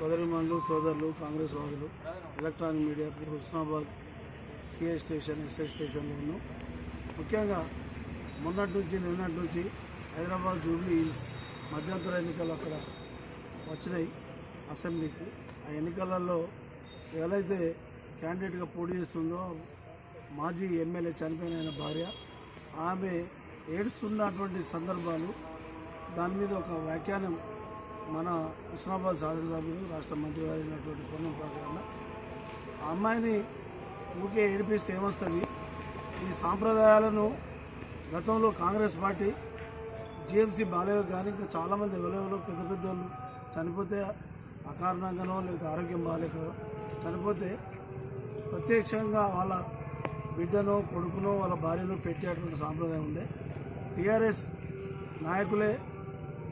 సోదరిమణులు సోదరులు కాంగ్రెస్ వాదులు ఎలక్ట్రానిక్ మీడియా ఇప్పుడు హుస్నాబాద్ సిఐ స్టేషన్ ఎస్ఐ స్టేషన్లో ఉన్నాం. ముఖ్యంగా మొన్నటి నుంచి నిన్నటి నుంచి హైదరాబాద్ జూబ్లీ హిల్స్ మధ్యంతర ఎన్నికలు అక్కడ వచ్చినాయి. అసెంబ్లీకి. ఆ ఎన్నికలలో ఎవరైతే క్యాండిడేట్గా పోటీ చేస్తుందో మాజీ ఎమ్మెల్యే చనిపోయిన ఆయన భార్య ఆమె ఏడుస్తున్నటువంటి సందర్భాలు దాని మీద ఒక వ్యాఖ్యానం మన హుస్నాబాద్ శాసనసభ్యులు రాష్ట్ర మంత్రి గారు అయినటువంటి పొన్నం ప్రకారం ఆ అమ్మాయిని ఊకే ఏడిపిస్తే ఏమొస్తుంది? ఈ సాంప్రదాయాలను గతంలో కాంగ్రెస్ పార్టీ జిఎంసీ బాలయ్య కానీ ఇంకా చాలామంది ఎవరెవరో పెద్ద పెద్ద వాళ్ళు చనిపోతే అకారణంగానో లేక ఆరోగ్యం బాగాలేక చనిపోతే ప్రత్యక్షంగా వాళ్ళ బిడ్డనో కొడుకునో వాళ్ళ భార్యను పెట్టేటువంటి సాంప్రదాయం ఉండే. టీఆర్ఎస్ నాయకులే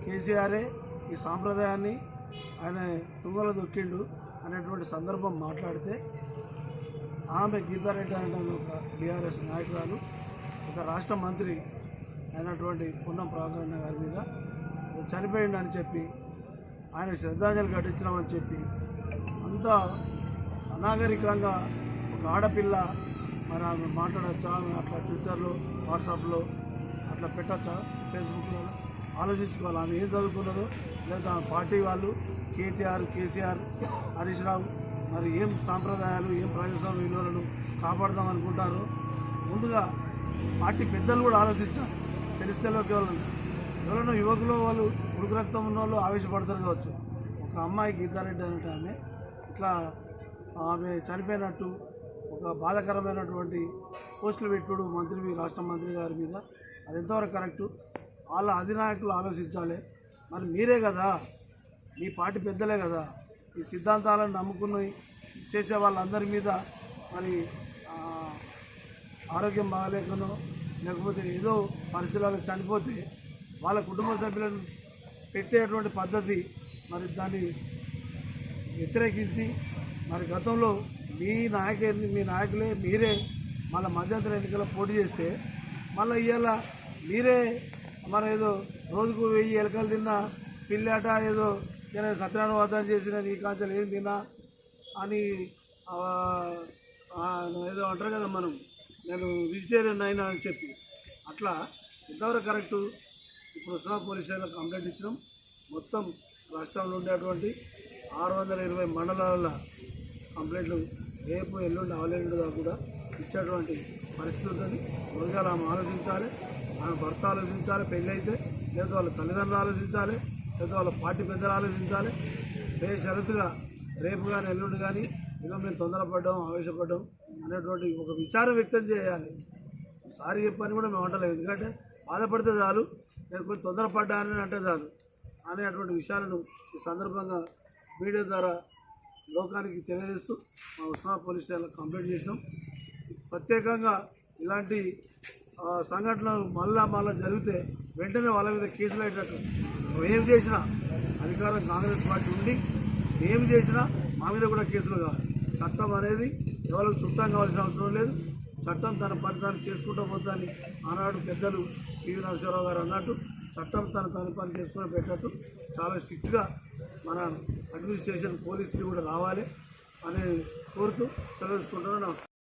కేసీఆరే ఈ సాంప్రదాయాన్ని ఆయన తుంగలో దొక్కిండు అనేటువంటి సందర్భం మాట్లాడితే ఆమె గీతారెడ్డి అనే ఒక బీఆర్ఎస్ నాయకురాలు ఒక రాష్ట్ర మంత్రి అయినటువంటి పున్నం ప్రభాకరణ గారి మీద చనిపోయిండు అని చెప్పి ఆయన శ్రద్ధాంజలి ఘటించినామని చెప్పి అంతా అనాగరికంగా ఒక ఆడపిల్ల మరి ఆమె మాట్లాడచ్చా? ఆమె అట్లా ట్విట్టర్లో వాట్సాప్లో అట్లా పెట్టచ్చా? ఫేస్బుక్లో ఆలోచించుకోవాలి. ఆమె ఏం చదువుకున్నదో లేదా పార్టీ వాళ్ళు కేటీఆర్ కేసీఆర్ హరీష్ రావు మరి ఏం సాంప్రదాయాలు ఏం ప్రజాస్వామ్య విలువలను కాపాడదాం అనుకుంటారు ముందుగా పార్టీ పెద్దలు కూడా ఆలోచించారు తెలిస్తేలోకి ఎవరు ఎవరైనా యువకులు వాళ్ళు ఉడుకు రక్తం ఉన్న వాళ్ళు ఆవేశపడతారు కావచ్చు. ఒక అమ్మాయి గీతారెడ్డి అనేట ఆమె ఇట్లా ఆమె చనిపోయినట్టు ఒక బాధాకరమైనటువంటి పోస్టులు పెట్టుడు మంత్రి రాష్ట్ర మంత్రి గారి మీద. అది ఎంతవరకు కరెక్టు? వాళ్ళ అధినాయకులు ఆలోచించాలి. మరి మీరే కదా. మీ పార్టీ పెద్దలే కదా. ఈ సిద్ధాంతాలను నమ్ముకుని చేసే వాళ్ళందరి మీద మరి ఆరోగ్యం బాగాలేకనో లేకపోతే ఏదో పరిస్థితులలో చనిపోతే వాళ్ళ కుటుంబ సభ్యులను పెట్టేటువంటి పద్ధతి మరి దాన్ని వ్యతిరేకించి మరి గతంలో మీ నాయకే మీ నాయకులే మీరే మళ్ళీ మధ్యంతర ఎన్నికల్లో పోటీ చేస్తే మళ్ళీ ఇవాళ మీరే మనం ఏదో రోజుకు వెయ్యి ఎలకలు తిన్నా పిల్లాట ఏదో నేను సత్యనారాయణ చేసిన నీ కాంచెలు ఏం తిన్నా అని ఏదో అంటారు కదా మనం. నేను వెజిటేరియన్ అయినా అని చెప్పి. అట్లా ఎంతవరకు కరెక్టు ఇప్పుడు ఉత్సవ పోలీసులకు కంప్లైంట్ ఇచ్చినాం. మొత్తం రాష్ట్రంలో ఉండేటువంటి ఆరు వందల ఇరవై మండలాల కంప్లైంట్లు రేపు ఎల్లుండి అవలేండు దాకా కూడా ఇచ్చేటువంటి పరిస్థితి ఉంటుంది. మొదలుగా ఆమె ఆలోచించాలి. ఆమె భర్త ఆలోచించాలి పెళ్ళి అయితే లేదా వాళ్ళ తల్లిదండ్రులు ఆలోచించాలి లేదా వాళ్ళ పార్టీ పెద్దలు ఆలోచించాలి. బేషరతుగా రేపు కానీ ఎల్లుండి కానీ ఏదో మేము తొందరపడ్డాం ఆవేశపడ్డాం అనేటువంటి ఒక విచారం వ్యక్తం చేయాలి. సారీ చెప్పని కూడా మేము అంటలేము ఎందుకంటే బాధపడితే చాలు నేను కొంచెం తొందరపడ్డానని అంటే చాలు అనేటువంటి విషయాలను ఈ సందర్భంగా మీడియా ద్వారా లోకానికి తెలియజేస్తూ మా ఉస్మా పోలీస్ స్టేషన్లో కంప్లైంట్ చేసినాం. ప్రత్యేకంగా ఇలాంటి సంఘటనలు మళ్ళా మళ్ళా జరిగితే వెంటనే వాళ్ళ మీద కేసులు అయ్యేటట్టు ఏం చేసినా అధికారం కాంగ్రెస్ పార్టీ ఉండి ఏం చేసినా మా మీద కూడా కేసులు కావాలి. చట్టం అనేది ఎవరికి చుట్టం కావాల్సిన అవసరం లేదు. చట్టం తన పని తాను చేసుకుంటూ పోతాని ఆనాడు పెద్దలు పివి నరసింహరావు గారు అన్నట్టు చట్టం తన తన పని చేసుకుని పెట్టట్టు. చాలా స్ట్రిక్ట్గా మన అడ్మినిస్ట్రేషన్ పోలీసులు కూడా రావాలి అని కోరుతూ సెలవు తీసుకుంటున్నాను. నమస్కారం.